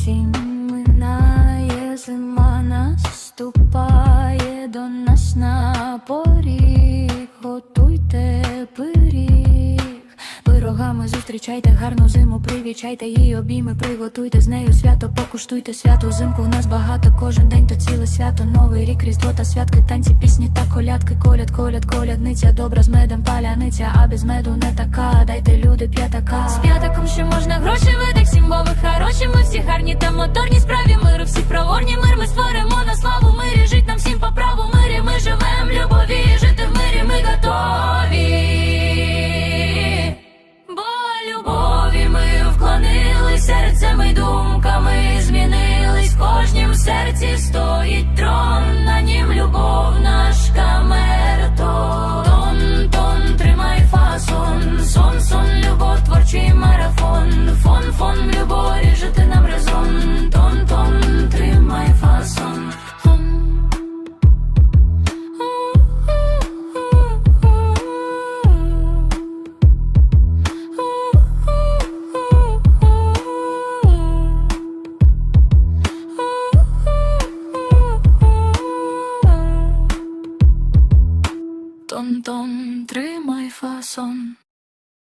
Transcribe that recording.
осінь минає, зима наступає до нас на поріг, готуйте пиріг, пирогами зустрічайте, гарну зиму, привічайте її обійми, приготуйте з нею свято, покуштуйте свято. зимку. У нас багато, кожен день то ціле свято. Новий рік, різдво та святки, танці, пісні та колядки, коляд, коляд, колядниця, добра з медом паляниця, а без меду не така, дайте людям всі гарні та моторні справі миру, всі проворні мир ми створимо Тон-тон, тримай фасон.